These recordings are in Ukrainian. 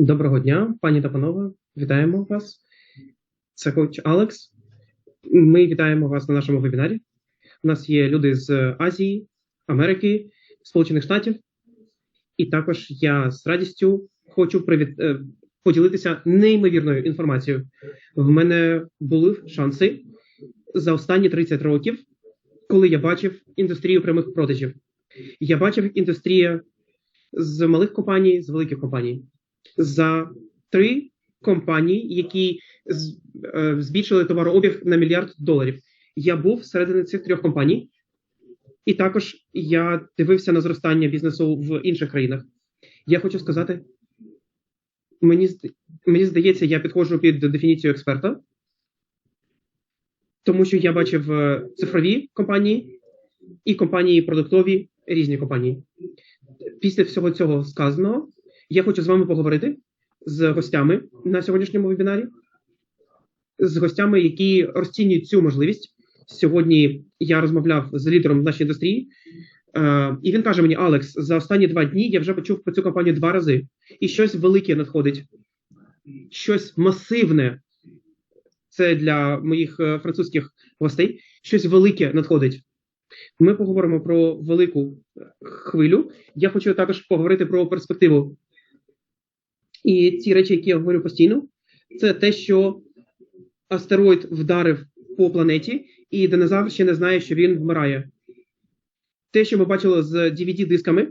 Доброго дня, пані та панове. Вітаємо вас. Це коуч Алекс. Ми вітаємо вас на нашому вебінарі. У нас є люди з Азії, Америки, Сполучених Штатів. І також я з радістю хочу привіт... е, поділитися неймовірною інформацією. В мене були шанси за останні 30 років, коли я бачив індустрію прямих продажів. Я бачив індустрію з малих компаній, з великих компаній за три компанії, які е, збільшили товарообіг на мільярд доларів. Я був середини цих трьох компаній, і також я дивився на зростання бізнесу в інших країнах. Я хочу сказати, мені, мені здається, я підходжу під дефініцію експерта, тому що я бачив е, цифрові компанії і компанії продуктові, різні компанії. Після всього цього сказаного, я хочу з вами поговорити з гостями на сьогоднішньому вебінарі, з гостями, які розцінюють цю можливість. Сьогодні я розмовляв з лідером в нашій індустрії, е, і він каже мені: Алекс, за останні два дні я вже почув про цю компанію два рази, і щось велике надходить, щось масивне. Це для моїх е, французьких гостей. Щось велике надходить. Ми поговоримо про велику хвилю. Я хочу також поговорити про перспективу. І ці речі, які я говорю постійно, це те, що астероїд вдарив по планеті, і динозавр ще не знає, що він вмирає. Те, що ми бачили з DVD-дисками,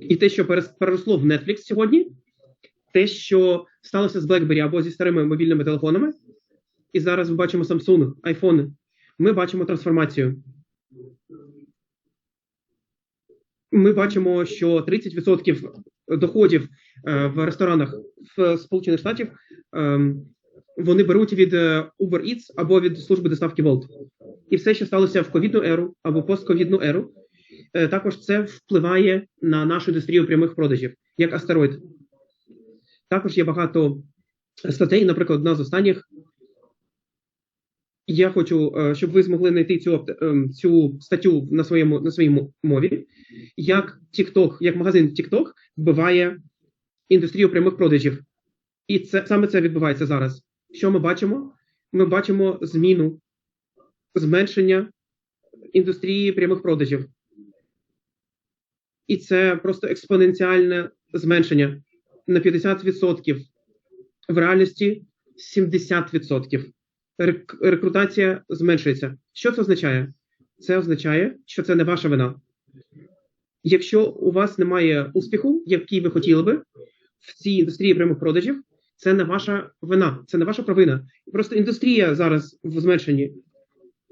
і те, що переросло в Netflix сьогодні, те, що сталося з BlackBerry або зі старими мобільними телефонами, і зараз ми бачимо Samsung, iPhone, ми бачимо трансформацію. Ми бачимо, що 30% доходів в ресторанах в Сполучених Штатів ем, вони беруть від е, Uber Eats або від служби доставки Bolt. І все, що сталося в ковідну еру або постковідну еру, е, також це впливає на нашу індустрію прямих продажів, як астероїд. Також є багато статей, наприклад, одна з останніх. Я хочу, е, щоб ви змогли знайти цю, ем, цю статтю на своєму на своїй мові, як TikTok, як магазин TikTok вбиває індустрію прямих продажів. І це саме це відбувається зараз. Що ми бачимо? Ми бачимо зміну, зменшення індустрії прямих продажів. І це просто експоненціальне зменшення на 50%. В реальності 70%. Рек- Рекрутація зменшується. Що це означає? Це означає, що це не ваша вина. Якщо у вас немає успіху, який ви хотіли би в цій індустрії прямих продажів, це не ваша вина, це не ваша провина. Просто індустрія зараз в зменшенні.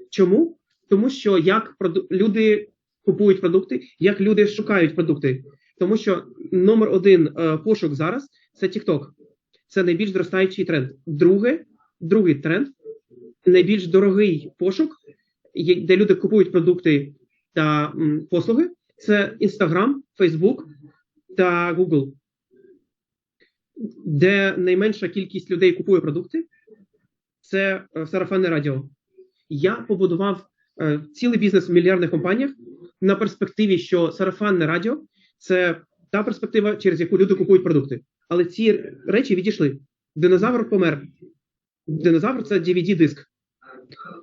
Чому? Тому що як люди купують продукти, як люди шукають продукти. Тому що номер один е, пошук зараз це TikTok. Це найбільш зростаючий тренд. Друге, другий тренд найбільш дорогий пошук, де люди купують продукти та послуги. Це Instagram, Facebook та Google де найменша кількість людей купує продукти, це е, сарафанне радіо. Я побудував е, цілий бізнес в мільярдних компаніях на перспективі, що сарафанне радіо це та перспектива, через яку люди купують продукти. Але ці речі відійшли. Динозавр помер. Динозавр це DVD-диск.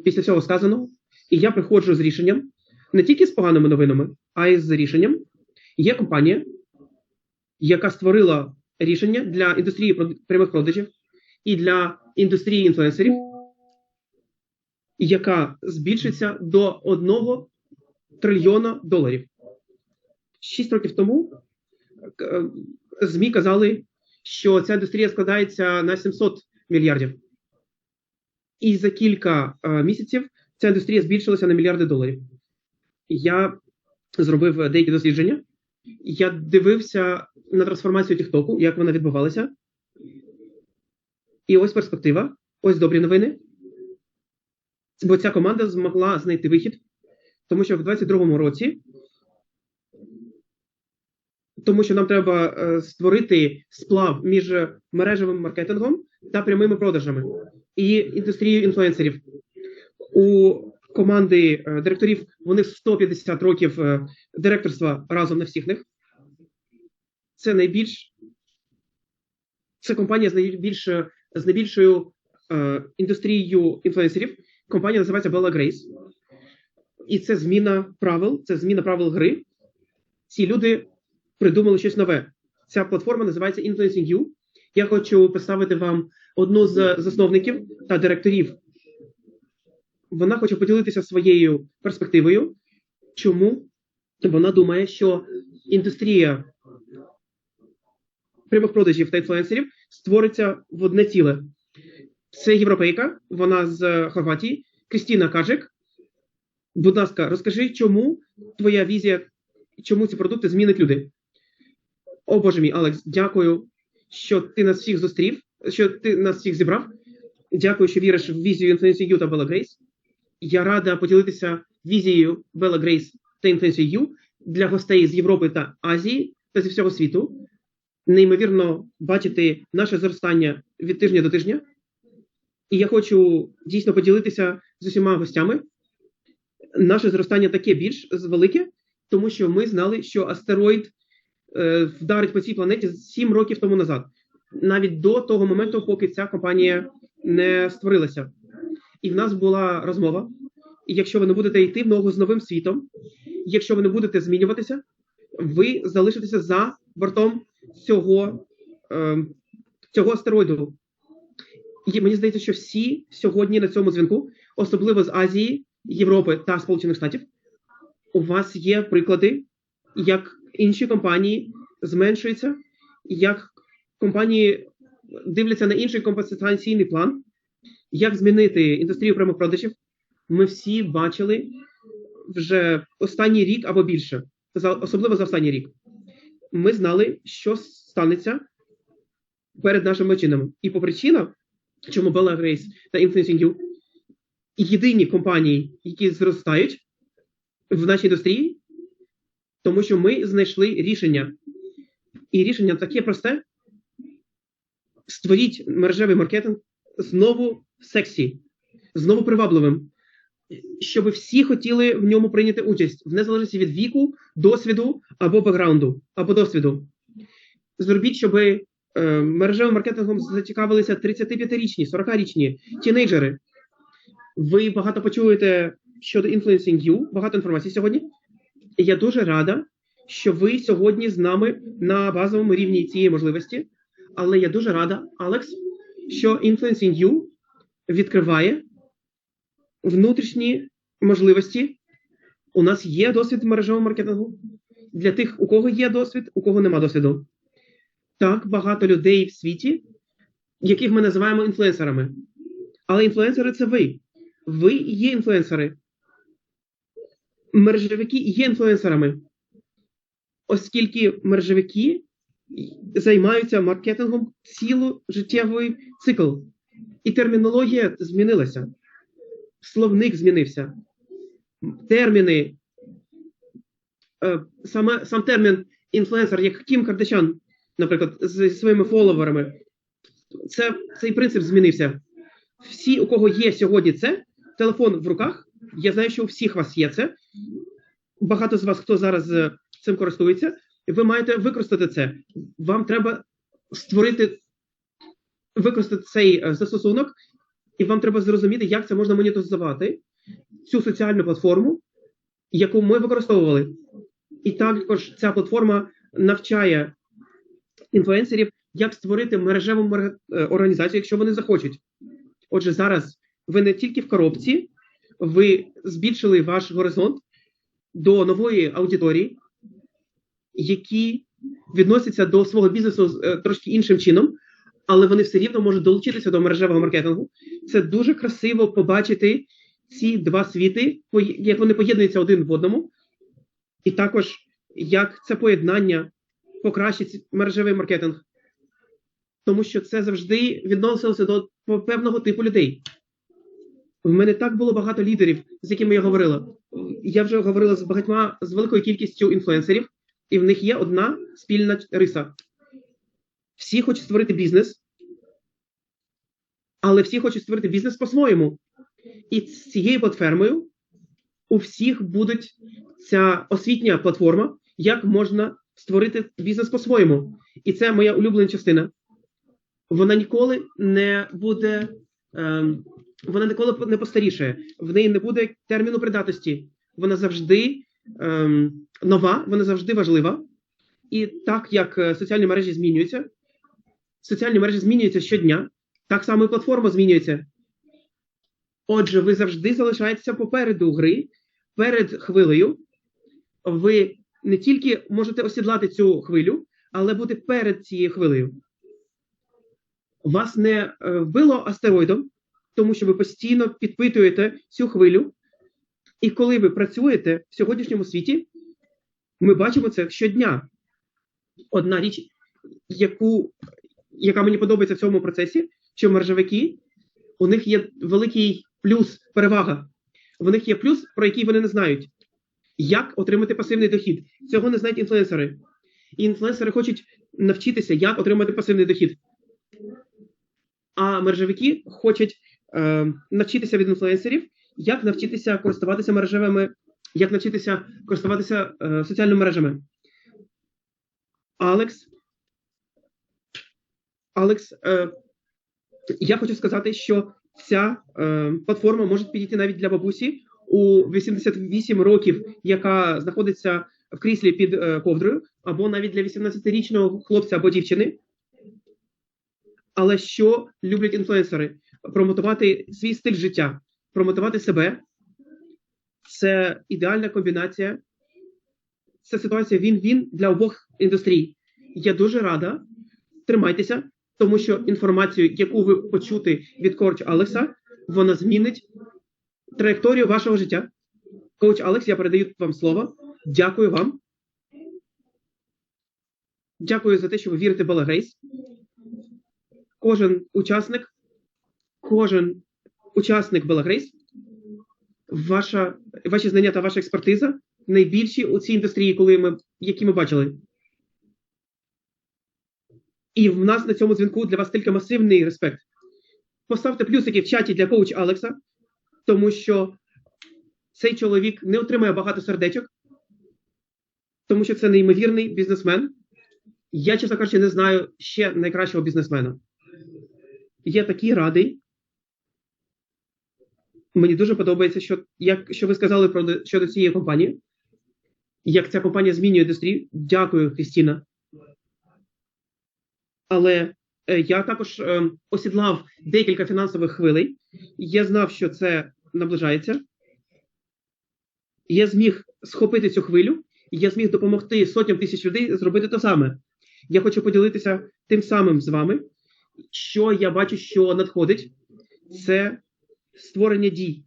Після цього сказано, і я приходжу з рішенням не тільки з поганими новинами, а й з рішенням. Є компанія, яка створила рішення для індустрії прямих продажів і для індустрії інфлюенсерів, яка збільшиться до 1 трильйона доларів. Шість років тому е, ЗМІ казали, що ця індустрія складається на 700 мільярдів. І за кілька е, місяців ця індустрія збільшилася на мільярди доларів. Я зробив деякі дослідження. Я дивився на трансформацію Тіктоку, як вона відбувалася. І ось перспектива, ось добрі новини. Бо ця команда змогла знайти вихід, тому що в 2022 році, тому що нам треба е, створити сплав між мережевим маркетингом та прямими продажами і індустрією інфлюенсерів. У команди е, директорів вони 150 років е, директорства разом на всіх них. Це найбільш Це компанія з найбільш з найбільшою е, індустрією інфлюенсерів. Компанія називається Bella Grace. І це зміна правил, це зміна правил гри. Ці люди придумали щось нове. Ця платформа називається Influencing You. Я хочу представити вам одну з засновників та директорів. Вона хоче поділитися своєю перспективою. Чому вона думає, що індустрія прямих продажів та інфлюенсерів створиться в одне ціле. Це європейка, вона з Хорватії, Крістіна Кажик. Будь ласка, розкажи, чому твоя візія, чому ці продукти змінять люди? О Боже мій, Алекс, дякую, що ти нас всіх зустрів, що ти нас всіх зібрав. Дякую, що віриш в візію You та Bella Grace. Я рада поділитися візією Bella Grace та Influencing You для гостей з Європи та Азії та зі всього світу. Неймовірно бачити наше зростання від тижня до тижня. І я хочу дійсно поділитися з усіма гостями. Наше зростання таке більш велике, тому що ми знали, що астероїд е, вдарить по цій планеті 7 років тому назад, навіть до того моменту, поки ця компанія не створилася. І в нас була розмова. І якщо ви не будете йти в ногу з новим світом, якщо ви не будете змінюватися, ви залишитеся за бортом цього, е, цього астероїду. І мені здається, що всі сьогодні на цьому дзвінку, особливо з Азії, Європи та Сполучених Штатів, у вас є приклади, як інші компанії зменшуються, як компанії дивляться на інший компенсаційний план, як змінити індустрію прямих продажів. Ми всі бачили вже останній рік або більше, особливо за останній рік. Ми знали, що станеться перед нашими очинами. І по причинам, чому Bella Grace та Influencing You єдині компанії, які зростають в нашій індустрії, тому що ми знайшли рішення. І рішення таке просте: створіть мережевий маркетинг знову сексі, знову привабливим, щоб всі хотіли в ньому прийняти участь, в незалежності від віку, досвіду або бекграунду, або досвіду. Зробіть, щоб е, мережевим маркетингом зацікавилися 35-річні, 40-річні тінейджери. Ви багато почуєте щодо Influencing You, багато інформації сьогодні. І я дуже рада, що ви сьогодні з нами на базовому рівні цієї можливості. Але я дуже рада, Алекс, що Influencing You відкриває внутрішні можливості. У нас є досвід мережевого маркетингу для тих, у кого є досвід, у кого нема досвіду. Так, багато людей в світі, яких ми називаємо інфлюенсерами. Але інфлюенсери це ви. Ви є інфлюенсери. Мережевики є інфлюенсерами. Оскільки мережевики займаються маркетингом ціложиттєвий цикл. І термінологія змінилася. Словник змінився. Терміни. Е, саме, сам термін інфлюенсер, як Кім Кардашян, наприклад, зі своїми фоловерами, це, цей принцип змінився. Всі, у кого є сьогодні це, телефон в руках. Я знаю, що у всіх вас є це. Багато з вас, хто зараз е, цим користується, ви маєте використати це. Вам треба створити, використати цей е, застосунок, і вам треба зрозуміти, як це можна монетизувати, цю соціальну платформу, яку ми використовували. І також ця платформа навчає інфлюенсерів, як створити мережеву е, організацію, якщо вони захочуть. Отже, зараз ви не тільки в коробці, ви збільшили ваш горизонт до нової аудиторії, які відносяться до свого бізнесу е, трошки іншим чином, але вони все рівно можуть долучитися до мережевого маркетингу. Це дуже красиво побачити ці два світи, як вони поєднуються один в одному, і також як це поєднання покращить мережевий маркетинг. Тому що це завжди відносилося до певного типу людей. В мене так було багато лідерів, з якими я говорила. Я вже говорила з багатьма з великою кількістю інфлюенсерів, і в них є одна спільна риса. Всі хочуть створити бізнес, але всі хочуть створити бізнес по-своєму. І з цією платформою у всіх буде ця освітня платформа, як можна створити бізнес по-своєму. І це моя улюблена частина. вона ніколи не буде, ем, вона ніколи не постарішає, в неї не буде терміну придатності. Вона завжди ем, нова, вона завжди важлива. І так як е, соціальні мережі змінюються, соціальні мережі змінюються щодня, так само і платформа змінюється. Отже, ви завжди залишаєтеся попереду гри, перед хвилею. Ви не тільки можете осідлати цю хвилю, але бути перед цією хвилею. Вас не е, вбило астероїдом, тому що ви постійно підпитуєте цю хвилю. І коли ви працюєте в сьогоднішньому світі, ми бачимо це щодня. Одна річ, яку, яка мені подобається в цьому процесі, що мережевики, у них є великий плюс, перевага. У них є плюс, про який вони не знають. Як отримати пасивний дохід? Цього не знають інфлюенсери. І інфлюенсери хочуть навчитися, як отримати пасивний дохід. А мережевики хочуть е, навчитися від інфлюенсерів, як навчитися користуватися мережевими, як навчитися користуватися е, соціальними мережами. Алекс. Алекс, е, я хочу сказати, що ця е, платформа може підійти навіть для бабусі у 88 років, яка знаходиться в кріслі під е, ковдрою, або навіть для 18-річного хлопця або дівчини. Але що люблять інфлюенсери? Промотувати свій стиль життя, промотувати себе. Це ідеальна комбінація. Це ситуація він-він для обох індустрій. Я дуже рада. Тримайтеся, тому що інформацію, яку ви почути від коуч Алекса, вона змінить траєкторію вашого життя. Коуч Алекс, я передаю вам слово. Дякую вам. Дякую за те, що ви вірите в Белагрейс. Кожен учасник, кожен учасник Белагрейс, ваша, ваші знання та ваша експертиза найбільші у цій індустрії, коли ми, які ми бачили. І в нас на цьому дзвінку для вас тільки масивний респект. Поставте плюсики в чаті для коуч Алекса, тому що цей чоловік не отримає багато сердечок, тому що це неймовірний бізнесмен. Я, чесно кажучи, не знаю ще найкращого бізнесмена. Я такий радий. Мені дуже подобається, що як що ви сказали про щодо цієї компанії. Як ця компанія змінює індустрію. Дякую, Крістіна. Але е, я також е, осідлав декілька фінансових хвилей. Я знав, що це наближається. Я зміг схопити цю хвилю, я зміг допомогти сотням тисяч людей зробити те саме. Я хочу поділитися тим самим з вами, що я бачу, що надходить, це створення дій.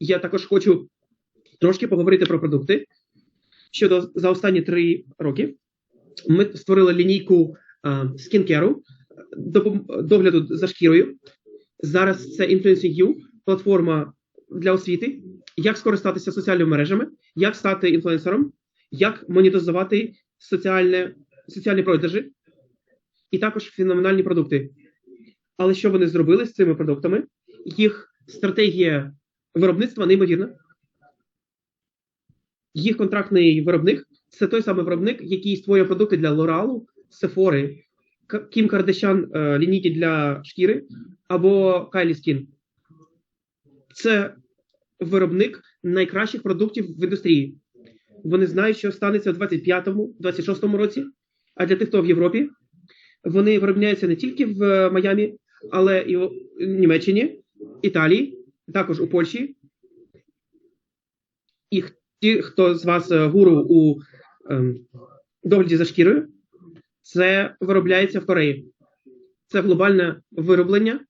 Я також хочу трошки поговорити про продукти. Щодо за останні три роки ми створили лінійку скінкеру, догляду за шкірою. Зараз це Influencing You, платформа для освіти, як скористатися соціальними мережами, як стати інфлюенсером, як монетизувати соціальне, соціальні продажі і також феноменальні продукти. Але що вони зробили з цими продуктами? Їх стратегія виробництва неймовірна. Їх контрактний виробник це той самий виробник, який створює продукти для Лоралу, Сефори, Кім Кардашян е, лінійки для шкіри або Кайлі Скін. Це виробник найкращих продуктів в індустрії. Вони знають, що станеться в 25-26 році. А для тих, хто в Європі, вони виробляються не тільки в Майамі, але і в Німеччині, Італії, також у Польщі. І ті, хто з вас е, гуру у ем, догляді за шкірою, це виробляється в Кореї. Це глобальне вироблення,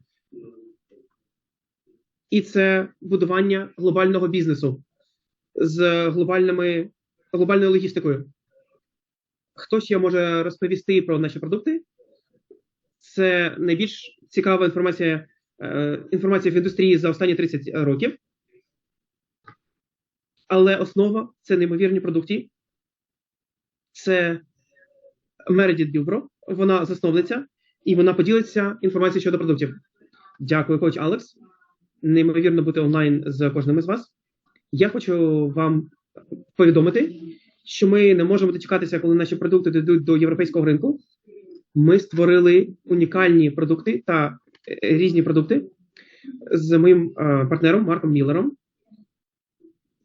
і це будування глобального бізнесу з глобальними, глобальною логістикою. Хто ще може розповісти про наші продукти? Це найбільш цікава інформація е, інформація в індустрії за останні 30 років. Але основа це неймовірні продукти. Це Мередіт Білбро, вона засновниця, і вона поділиться інформацією щодо продуктів. Дякую, коуч Алекс. Неймовірно бути онлайн з кожним із вас. Я хочу вам повідомити, що ми не можемо дочекатися, коли наші продукти дійдуть до європейського ринку. Ми створили унікальні продукти та е, різні продукти з моїм е, партнером Марком Міллером,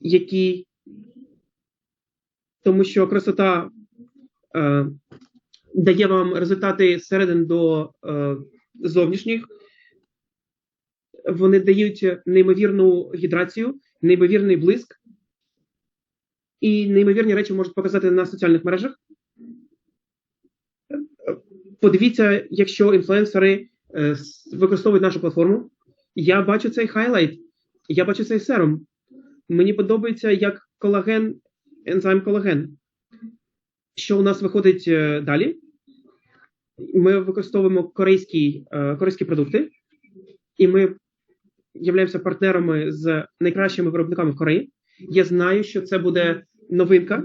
який, тому що красота е, дає вам результати зсередини до е, зовнішніх. Вони дають неймовірну гідрацію, неймовірний блиск, і неймовірні речі можуть показати на соціальних мережах. Подивіться, якщо інфлюенсери е, використовують нашу платформу. Я бачу цей хайлайт, я бачу цей серум. Мені подобається як колаген, ензим колаген. Що у нас виходить е, далі? Ми використовуємо корейські, е, корейські продукти, і ми являємося партнерами з найкращими виробниками в Кореї. Я знаю, що це буде новинка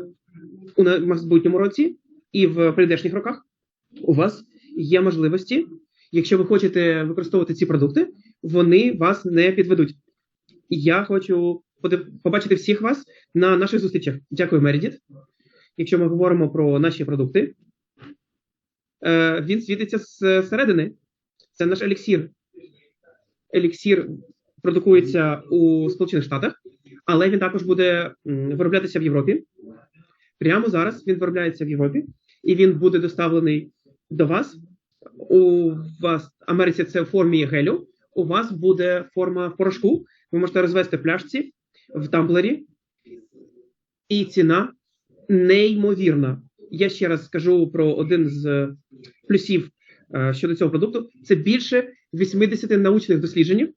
у майбутньому році і в прийдешніх роках. У вас є можливості, якщо ви хочете використовувати ці продукти, вони вас не підведуть. Я хочу побачити всіх вас на наших зустрічах. Дякую, Мередіт. Якщо ми говоримо про наші продукти, е, він світиться зсередини. Це наш еліксір. Еліксір продукується у Сполучених Штатах, але він також буде вироблятися в Європі. Прямо зараз він виробляється в Європі, і він буде доставлений до вас. У вас Америці це в формі гелю. У вас буде форма порошку. Ви можете розвести пляшці в тамблері, і ціна неймовірна. Я ще раз скажу про один з плюсів е, щодо цього продукту. Це більше 80 научних досліджень,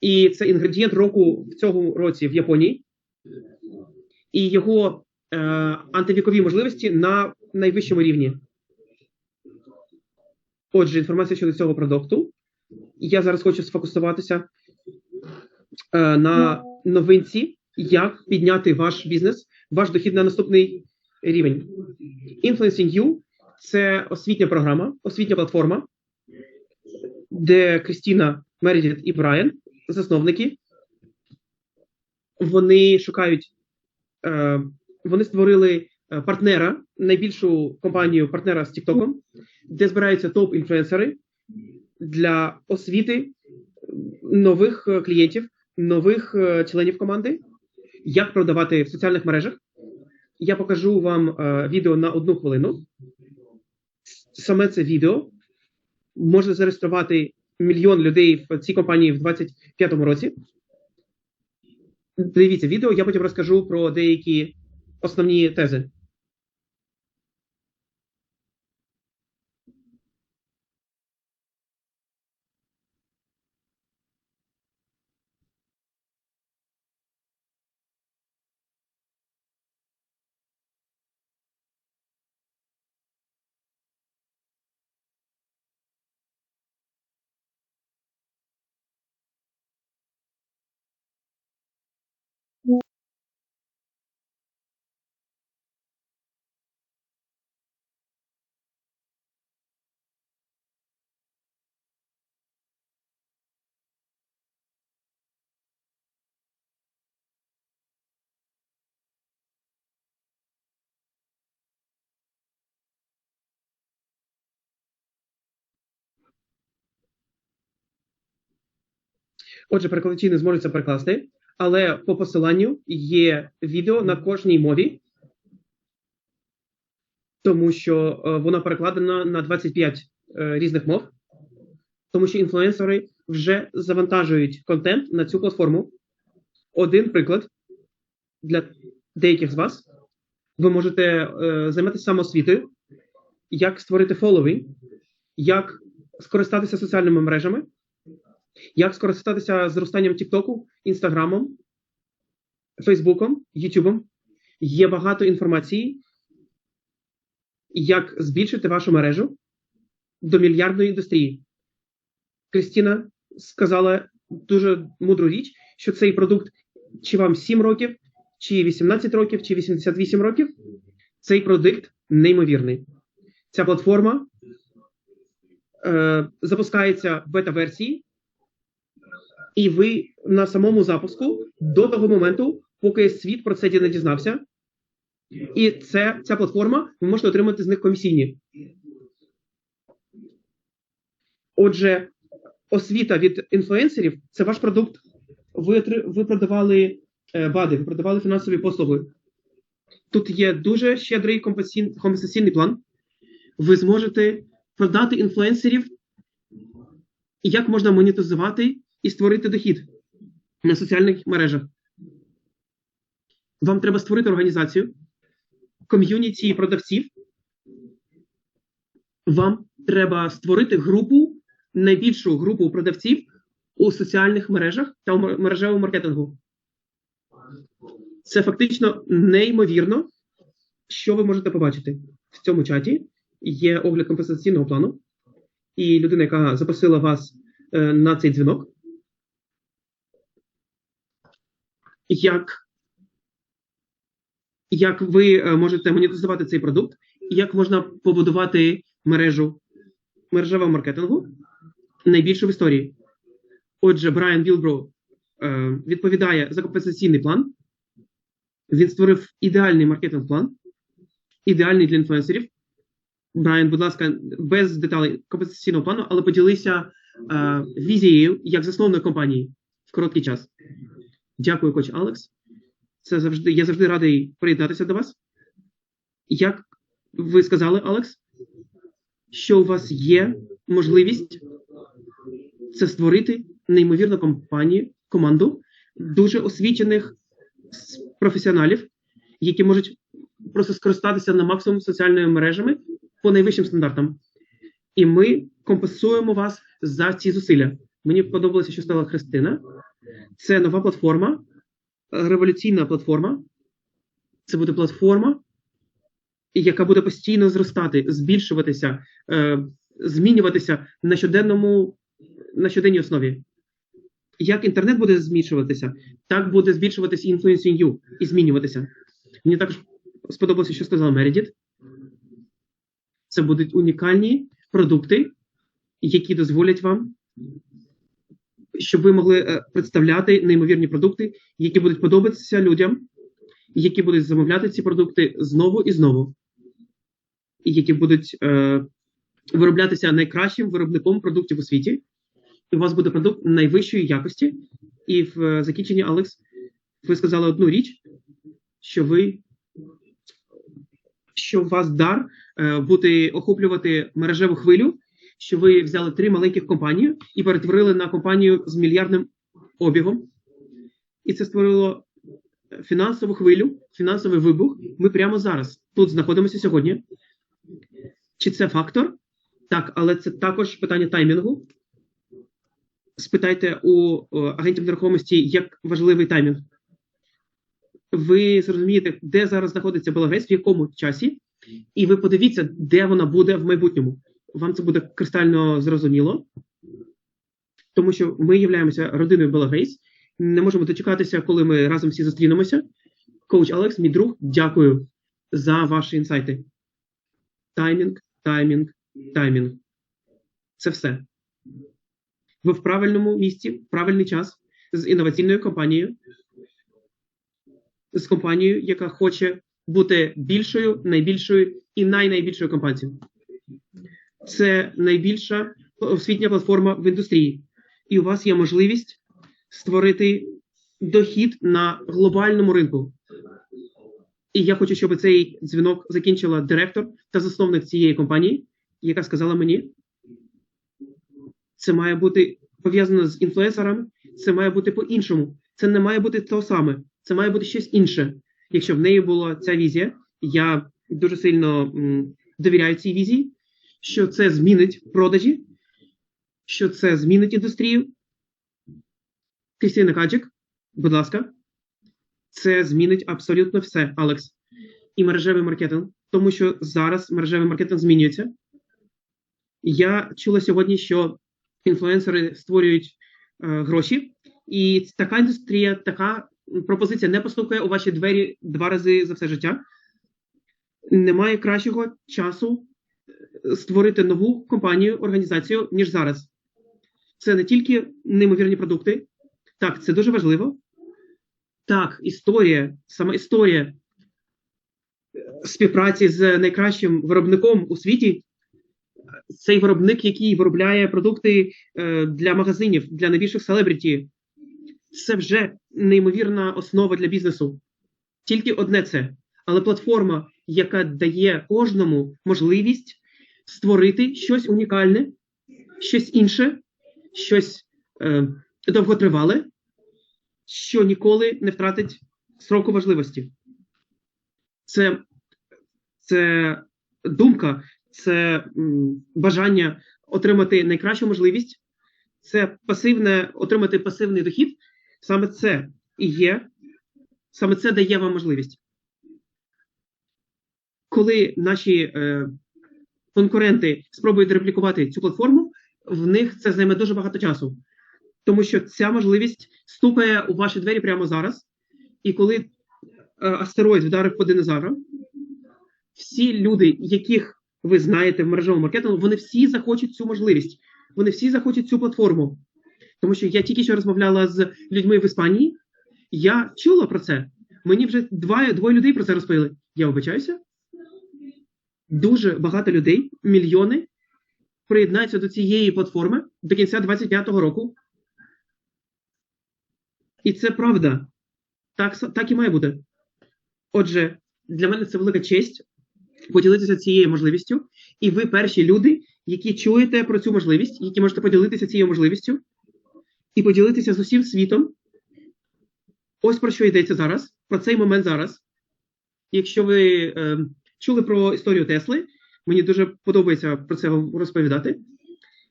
і це інгредієнт року в цьому році в Японії, і його е, антивікові можливості на найвищому рівні. Отже, інформація щодо цього продукту. Я зараз хочу сфокусуватися е, на новинці, як підняти ваш бізнес, ваш дохід на наступний рівень. Influencing You – це освітня програма, освітня платформа, де Крістіна, Мередіт і Брайан, засновники, вони шукають, е, вони створили е, партнера, найбільшу компанію партнера з TikTok, де збираються топ-інфлюенсери для освіти нових е, клієнтів, нових членів команди, як продавати в соціальних мережах. Я покажу вам е, відео на одну хвилину. Саме це відео може зареєструвати мільйон людей в цій компанії в 2025 році. Дивіться відео, я потім розкажу про деякі основні тези. Отже, перекладачі не зможуть це перекласти, але по посиланню є відео на кожній мові, тому що е, воно перекладено на 25 е, різних мов, тому що інфлюенсери вже завантажують контент на цю платформу. Один приклад для деяких з вас. Ви можете е, займатися самоосвітою, як створити фоловінг, як скористатися соціальними мережами, як скористатися зростанням Тіктоку, Інстаграмом, Фейсбуком, Ютубом. Є багато інформації, як збільшити вашу мережу до мільярдної індустрії. Кристина сказала дуже мудру річ, що цей продукт, чи вам 7 років, чи 18 років, чи 88 років, цей продукт неймовірний. Ця платформа е, запускається в бета-версії, і ви на самому запуску до того моменту, поки світ про це не дізнався, і це, ця платформа, ви можете отримати з них комісійні. Отже, освіта від інфлюенсерів це ваш продукт. Ви, ви продавали е, БАДи, ви продавали фінансові послуги. Тут є дуже щедрий компенсаційний, план. Ви зможете продати інфлюенсерів, як можна монетизувати і створити дохід на соціальних мережах. Вам треба створити організацію, ком'юніті продавців. Вам треба створити групу, найбільшу групу продавців у соціальних мережах та у мережевому маркетингу. Це фактично неймовірно, що ви можете побачити в цьому чаті. Є огляд компенсаційного плану, і людина, яка запросила вас е, на цей дзвінок. Як, як ви е, можете монетизувати цей продукт, як можна побудувати мережу мережевого маркетингу найбільшу в історії. Отже, Брайан Білбро е, відповідає за компенсаційний план. Він створив ідеальний маркетинг-план, ідеальний для інфлюенсерів. Брайан, будь ласка, без деталей компенсаційного плану, але поділися е, візією як засновник компанії в короткий час. Дякую, коч Алекс. Це завжди, я завжди радий приєднатися до вас. Як ви сказали, Алекс, що у вас є можливість це створити неймовірну компанію, команду дуже освічених професіоналів, які можуть просто скористатися на максимум соціальними мережами по найвищим стандартам. І ми компенсуємо вас за ці зусилля. Мені подобалося, що стала Христина. Це нова платформа, е, революційна платформа. Це буде платформа, яка буде постійно зростати, збільшуватися, е, змінюватися на щоденному на щоденній основі. Як інтернет буде змішуватися, так буде збільшуватися Influencing You і змінюватися. Мені також сподобалося, що сказала Мередіт. Це будуть унікальні продукти, які дозволять вам, щоб ви могли е, представляти неймовірні продукти, які будуть подобатися людям, які будуть замовляти ці продукти знову і знову, і які будуть е, вироблятися найкращим виробником продуктів у світі. І у вас буде продукт найвищої якості. І в е, закінченні, Алекс, ви сказали одну річ, що ви що у вас дар е, бути охоплювати мережеву хвилю, що ви взяли три маленьких компанії і перетворили на компанію з мільярдним обігом. І це створило фінансову хвилю, фінансовий вибух. Ми прямо зараз тут знаходимося сьогодні. Чи це фактор? Так, але це також питання таймінгу. Спитайте у агентів нерухомості, як важливий таймінг. Ви зрозумієте, де зараз знаходиться Белагрейс, в якому часі, і ви подивіться, де вона буде в майбутньому. Вам це буде кристально зрозуміло, тому що ми являємося родиною Белагрейс. Не можемо дочекатися, коли ми разом всі зустрінемося. Коуч Алекс, мій друг, дякую за ваші інсайти. Таймінг, таймінг, таймінг. Це все. Ви в правильному місці, в правильний час з інноваційною компанією, з компанією, яка хоче бути більшою, найбільшою і найнайбільшою компанією. Це найбільша освітня платформа в індустрії, і у вас є можливість створити дохід на глобальному ринку. І я хочу, щоб цей дзвінок закінчила директор та засновник цієї компанії, яка сказала мені, це має бути пов'язано з інфлюенсерами, це має бути по-іншому. Це не має бути то саме, це має бути щось інше. Якщо в неї була ця візія, я дуже сильно довіряю цій візії, що це змінить продажі, що це змінить індустрію. Крістіна Каджик, будь ласка, це змінить абсолютно все, Алекс. І мережевий маркетинг, тому що зараз мережевий маркетинг змінюється. Я чула сьогодні, що інфлюенсери створюють е, гроші, і така індустрія, така пропозиція не постукає у ваші двері два рази за все життя. Немає кращого часу створити нову компанію, організацію, ніж зараз. Це не тільки неймовірні продукти. Так, це дуже важливо. Так, історія, сама історія е, співпраці з найкращим виробником у світі цей виробник, який виробляє продукти е, для магазинів, для найбільших селебріті. Це вже неймовірна основа для бізнесу. Тільки одне це. Але платформа, яка дає кожному можливість створити щось унікальне, щось інше, щось е, довготривале, що ніколи не втратить сроку важливості. Це, це думка, це м, бажання отримати найкращу можливість, це пасивне, отримати пасивний дохід. Саме це і є, саме це дає вам можливість. Коли наші е, конкуренти спробують реплікувати цю платформу, в них це займе дуже багато часу. Тому що ця можливість стукає у ваші двері прямо зараз. І коли е, астероїд вдарив по динозаврам, всі люди, яких ви знаєте в мережевому маркетингу, вони всі захочуть цю можливість. Вони всі захочуть цю платформу. Тому що я тільки що розмовляла з людьми в Іспанії, я чула про це. Мені вже два, двоє людей про це розповіли. Я вибачаюся. Дуже багато людей, мільйони, приєднаються до цієї платформи до кінця 25-го року. І це правда. Так, так і має бути. Отже, для мене це велика честь поділитися цією можливістю. І ви перші люди, які чуєте про цю можливість, які можете поділитися цією можливістю і поділитися з усім світом. Ось про що йдеться зараз, про цей момент зараз. Якщо ви е, чули про історію Тесли, мені дуже подобається про це розповідати.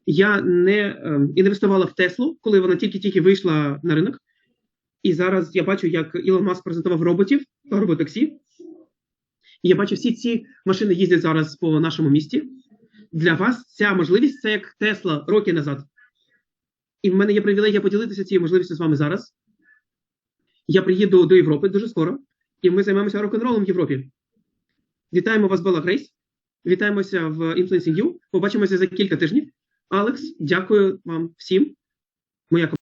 Я не е, інвестувала в Теслу, коли вона тільки-тільки вийшла на ринок. І зараз я бачу, як Ілон Маск презентував роботів, роботаксі. І я бачу, всі ці машини їздять зараз по нашому місті. Для вас ця можливість це як Тесла роки назад. І в мене є привілегія поділитися цією можливістю з вами зараз. Я приїду до Європи дуже скоро, і ми займемося рок-н-ролом в Європі. Вітаємо вас, Белла Грейс. Вітаємося в Influencing You. Побачимося за кілька тижнів. Алекс, дякую вам всім. Моя.